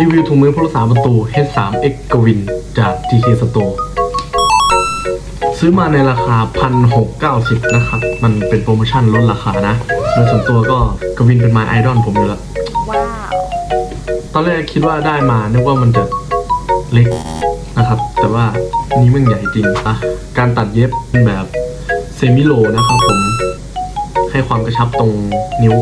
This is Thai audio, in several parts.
รีวิวถุงมือผู้รักษาประตู H3X กวินจาก GK Store ซื้อมาในราคา 1,690 นะครับ มันเป็นโปรโมชั่นลดราคานะโดยส่วนตัวก็กวินเป็น my idol ผมอยู่แล้ว ว้าว ตอนแรกคิดว่าได้มานึกว่ามันจะเล็กนะครับ แต่ว่านี่มันใหญ่จริงอะการตัดเย็บเป็นแบบเซมิโลนะครับผม ให้ความกระชับตรงนิ้ว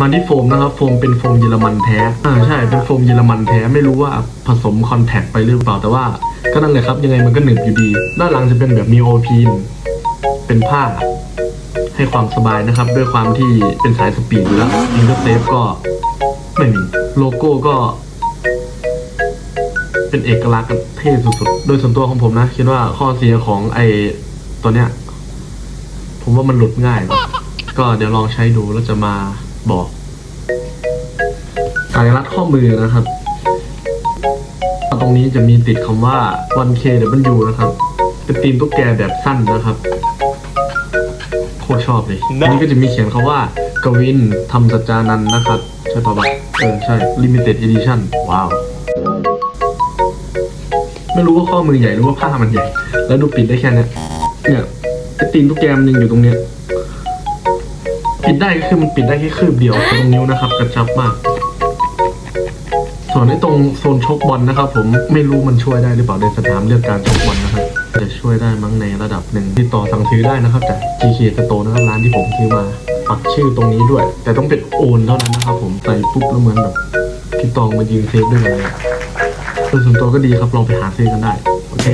มาที่โฟมนะครับ โฟมเป็นโฟมเยอรมันแท้อ่าใช่เป็นโฟมเยอรมันแท้ไม่รู้ว่าผสมคอนแทคไปหรือเปล่าแต่ว่าก็นั่นเลยครับ ยังไงมันก็หนึบอยู่ดี ด้านหลังจะเป็นแบบมีโอพีนเป็นผ้า ให้ความสบายนะครับ ด้วยความที่เป็นสายสปีดอยู่แล้วอินเตอร์เซฟก็ไม่มีโลโก้ก็ เป็นเอกลักษณ์เท่สุดๆ โดยส่วนตัวของผมนะ คิดว่าข้อเสียของไอตัวเนี้ย ผมว่ามันหลุดง่าย ก็เดี๋ยวลองใช้ดูแล้วจะมา บอกสายรัดข้อมือนะครับ ตรงนี้จะมีติดคำว่า 1KW นะครับ เป็นตีมตุ๊กแกแบบสั้นนะครับ โคตรชอบเลยอันนี้ก็จะมีเขียนคาว่ากวินทำสัจจานันท์นะครับ ใช่ปะวะเออ ใช่ Limited Edition ว้าวไม่รู้ว่าข้อมือใหญ่หรือว่าผ้ามันใหญ่ แล้วดูปิดได้แค่เนี้ยเนี่ยไอตีนตุ๊กแกมันยังอยู่ตรงเนี้ย ปิดได้ก็คือมันปิดได้แค่คืบเดียวตรงนิ้วนะครับ กระชับมาก ส่วนในตรงโซนชกบอลนะครับ ผมไม่รู้มันช่วยได้หรือเปล่าในสนามเรื่องการชกบอลนะครับจะช่วยได้มั้งในระดับหนึ่งติดต่อสั่งซื้อได้นะครับจาก GK Store นะครับร้านที่ผมซื้อมาปักชื่อตรงนี้ด้วย แต่ต้องเป็นโอนเท่านั้นนะครับผมใส่ปุ๊บแล้วเหมือนแบบพี่ตองมายืนเซฟด้วยกันเลยโดยส่วนตัวก็ดีครับลองไปหาซื้อกันได้ โอเค